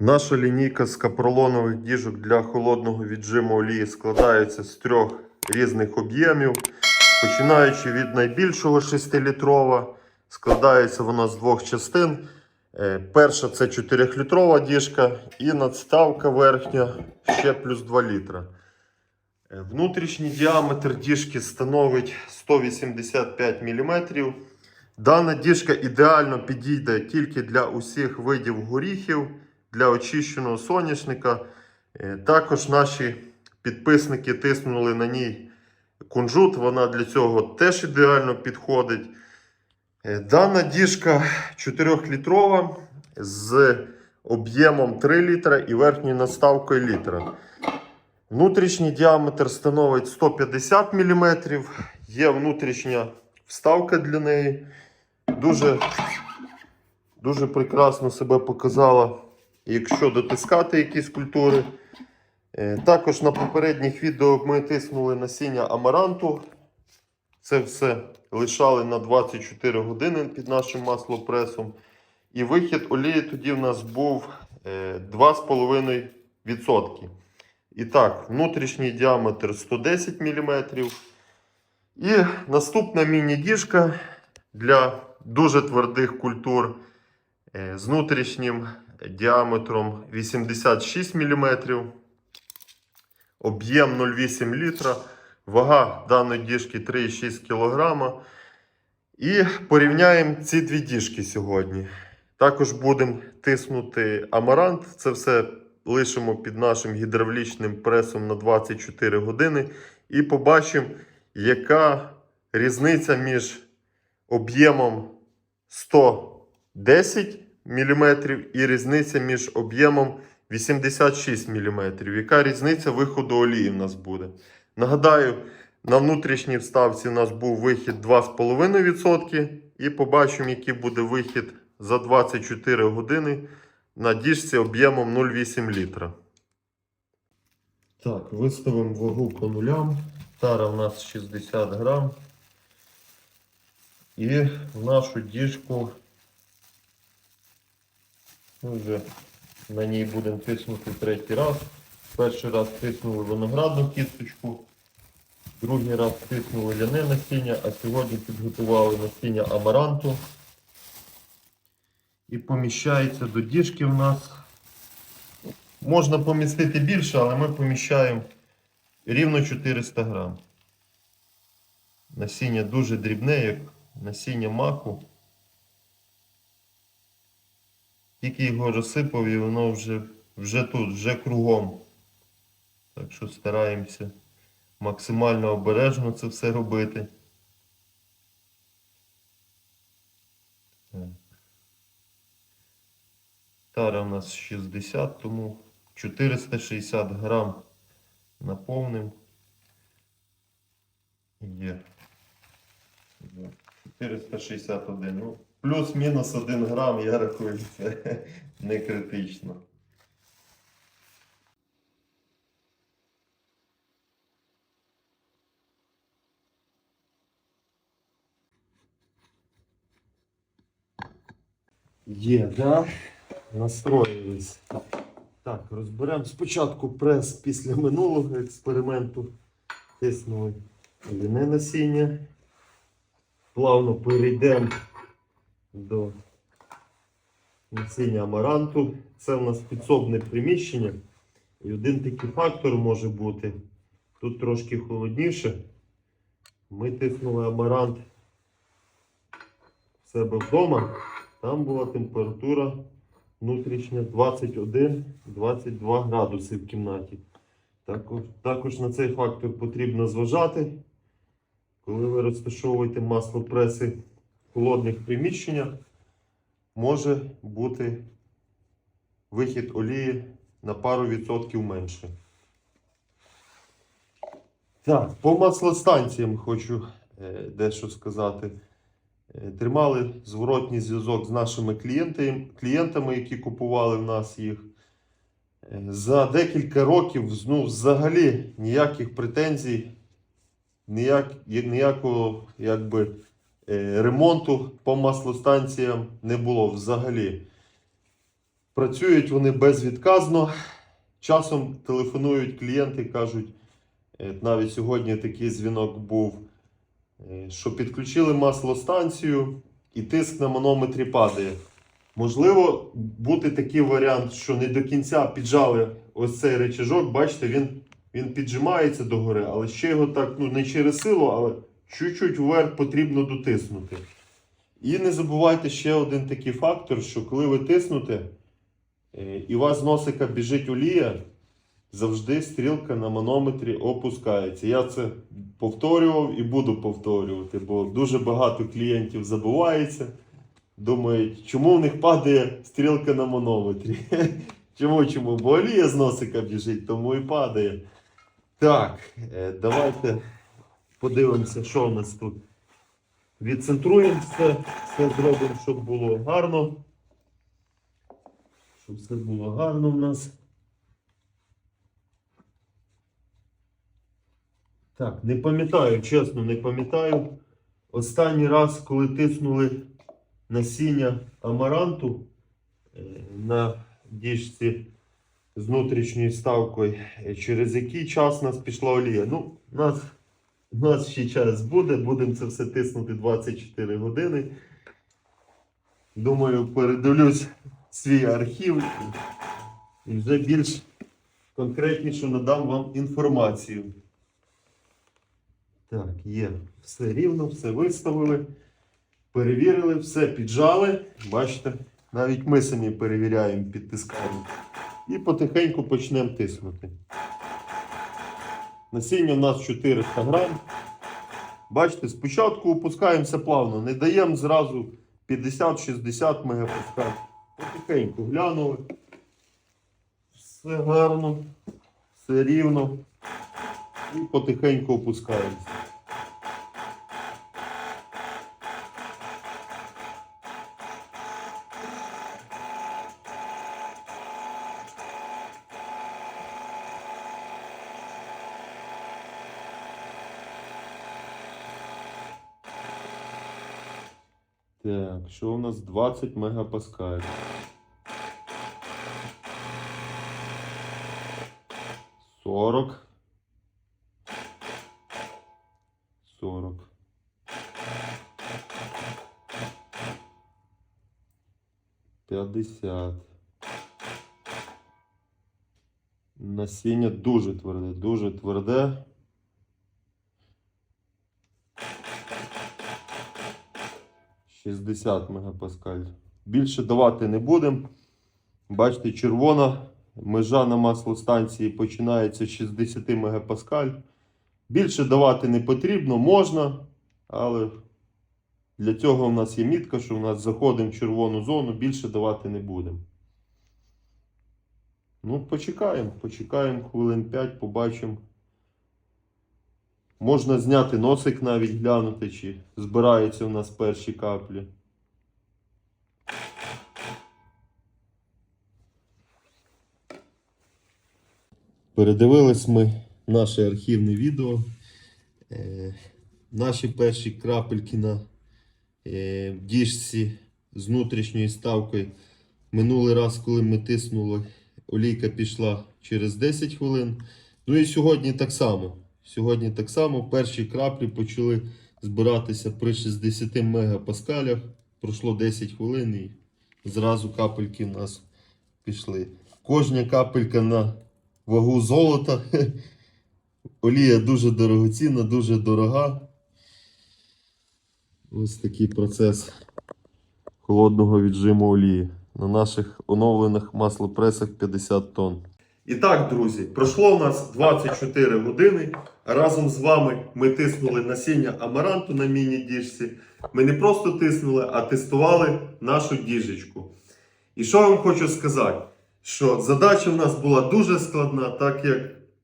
Наша лінійка з капролонових діжок для холодного віджиму олії складається з трьох різних об'ємів. Починаючи від найбільшого 6-літрова, складається вона з двох частин. Е, Перша це 4-літрова діжка і надставка верхня ще плюс 2 літра. Е, Внутрішній діаметр діжки становить 185 мм. Дана діжка ідеально підійде тільки для усіх видів горіхів, для очищеного соняшника. Е, Також наші підписники тиснули на ній кунжут, вона для цього теж ідеально підходить. Е, Дана діжка 4-літрова з об'ємом 3 літра і верхньою надставкою літра. Внутрішній діаметр становить 150 мм. Є внутрішня вставка для неї. Дуже, дуже прекрасно себе показала, якщо дотискати якісь культури. Е, Також на попередніх відео ми тиснули насіння амаранту. Це все лишали на 24 години під нашим маслопресом. І вихід олії тоді в нас був е, 2,5%. І так, внутрішній діаметр 110 мм. І наступна міні-діжка для дуже твердих культур е, з внутрішнім діаметром 86 мм. Об'єм 0,8 літра. Вага даної діжки 3,6 кг. І порівняємо ці дві діжки сьогодні. Також будемо тиснути амарант. Це все лишимо під нашим гідравлічним пресом на 24 години. І побачимо, яка різниця між об'ємом 110 мм і різниця між об'ємом 86 мм. Яка різниця виходу олії в нас буде? Нагадаю, на внутрішній вставці у нас був вихід 2,5%. І побачимо, який буде вихід за 24 години на діжці об'ємом 0,8 літра. Так, виставимо вагу по нулям. Тара у нас 60 грам. І в нашу діжку ми вже на ній будемо тиснути третій раз. Перший раз тиснули виноградну кісточку, другий раз тиснули ляне насіння, а сьогодні підготували насіння амаранту. І поміщається до діжки в нас. Можна помістити більше, але ми поміщаємо рівно 400 грам. Насіння дуже дрібне, як насіння маку. Тільки його розсипав і воно вже, вже тут, вже кругом. Так що стараємося максимально обережно це все робити. Тара у нас 60, тому 460 грам наповним. Є. Є. 461. Ну, плюс-мінус 1 грам, я рахую, це не критично. Є, да? Настроїлись. Так, розберемо спочатку прес після минулого експерименту. Тиснули ліне насіння. Плавно перейдемо до насіння амаранту. Це у нас підсобне приміщення. І один такий фактор може бути. Тут трошки холодніше. Ми тиснули амарант в себе вдома. Там була температура внутрішня 21-22 градуси в кімнаті. Також, також на цей фактор потрібно зважати. Коли ви розташовуєте маслопреси в холодних приміщеннях, може бути вихід олії на пару відсотків менше. Так, по маслостанціям хочу е, дещо сказати. Е, Тримали зворотній зв'язок з нашими клієнтами, які купували в нас їх. Е, За декілька років ну, взагалі ніяких претензій, ніяк, ніякого якби, ремонту по маслостанціям не було взагалі. Працюють вони безвідказно. Часом телефонують клієнти, кажуть, е, навіть сьогодні такий дзвінок був, е, що підключили маслостанцію і тиск на манометрі падає. Можливо, бути такий варіант, що не до кінця піджали ось цей речажок, бачите, він, він піджимається догори, але ще його так, ну не через силу, але чуть-чуть вверх потрібно дотиснути. І не забувайте ще один такий фактор, що коли ви тиснете, е, і у вас з носика біжить олія, завжди стрілка на манометрі опускається. Я це повторював і буду повторювати, бо дуже багато клієнтів забувається. Думають, чому в них падає стрілка на манометрі? Чому? Чому? Бо олія з носика біжить, тому і падає. Так, е, давайте подивимося, що у нас тут. Відцентруємо все, все зробимо, щоб було гарно. Щоб все було гарно в нас. Так, не пам'ятаю, чесно, не пам'ятаю. Останній раз, коли тиснули насіння амаранту е, на діжці з внутрішньою ставкою, е, через який час нас пішла олія. Ну, у нас, у нас ще час буде, будемо це все тиснути 24 години. Думаю, передивлюсь свій архів і вже більш конкретніше надам вам інформацію. Так, є. Все рівно, все виставили. Перевірили, все піджали. Бачите, навіть ми самі перевіряємо, підтискаємо. І потихеньку почнемо тиснути. Насіння у нас 400 грам. Бачите, спочатку опускаємося плавно, не даємо зразу 50-60 мегапаскаль. Потихеньку глянули. Все гарно, все рівно. І потихеньку опускаємося. Так, що у нас 20 мегапаскаль. Сорок. Сорок. П'ятдесят. Насіння дуже тверде, дуже тверде. Шістдесят мегапаскаль. Більше давати не будемо. Бачите, червона межа на маслостанції починається з 60 мегапаскаль. Більше давати не потрібно, можна, але для цього в нас є мітка, що в нас заходимо в червону зону, більше давати не будемо. Ну, почекаємо, почекаємо хвилин 5, побачимо. Можна зняти носик навіть глянути, чи збираються у нас перші каплі. Передивились ми наше архівне відео. Е, наші перші крапельки на е, діжці з внутрішньою ставкою. Минулий раз, коли ми тиснули, олійка пішла через 10 хвилин. Ну і сьогодні так само. Сьогодні так само перші краплі почали збиратися при 60 мегапаскалях. Пройшло 10 хвилин і зразу капельки в нас пішли. Кожна капелька на вагу золота. Олія дуже дорогоцінна, дуже дорога. Ось такий процес холодного віджиму олії на наших оновлених маслопресах 50 тонн. І так, друзі, пройшло у нас 24 години. Разом з вами ми тиснули насіння амаранту на міні-діжці. Ми не просто тиснули, а тестували нашу діжечку. І що я вам хочу сказати? Що задача в нас була дуже складна, так як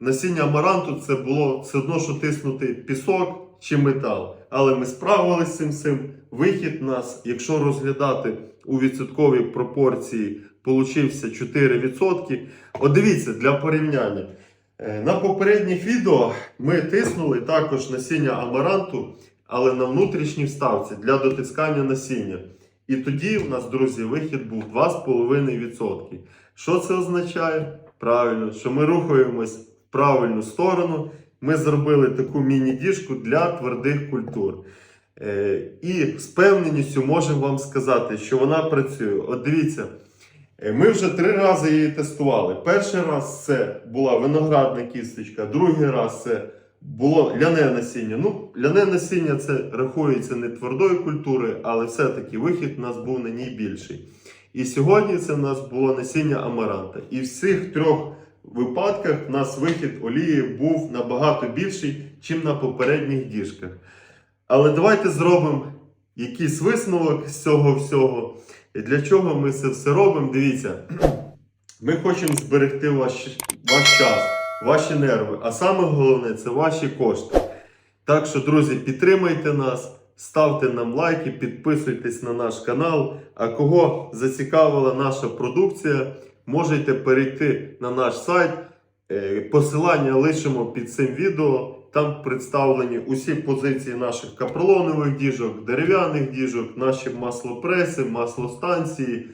насіння амаранту це було все одно, що тиснути пісок чи метал. Але ми справилися з цим всім. Вихід у нас, якщо розглядати у відсотковій пропорції, получився 4%. От дивіться, для порівняння. Е, На попередніх відео ми тиснули також насіння амаранту, але на внутрішній вставці для дотискання насіння. І тоді у нас, друзі, вихід був 2,5%. Що це означає? Правильно, що ми рухаємось в правильну сторону. Ми зробили таку міні-діжку для твердих культур. Е, і з певненістю можемо вам сказати, що вона працює. От дивіться, ми вже три рази її тестували. Перший раз це була виноградна кісточка, другий раз це було ляне насіння. Ну, ляне насіння це рахується не твердої культури, але все-таки вихід у нас був на ній більший. І сьогодні це в нас було насіння амаранта. І в всіх трьох випадках у нас вихід олії був набагато більший, ніж на попередніх діжках. Але давайте зробимо якийсь висновок з цього всього. І для чого ми це все робимо? Дивіться, ми хочемо зберегти ваш, ваш час, ваші нерви, а саме головне це ваші кошти. Так що, друзі, підтримайте нас, ставте нам лайки, підписуйтесь на наш канал. А кого зацікавила наша продукція, можете перейти на наш сайт. Е, Посилання лишимо під цим відео. Там представлені усі позиції наших капролонових діжок, дерев'яних діжок, наші маслопреси, маслостанції,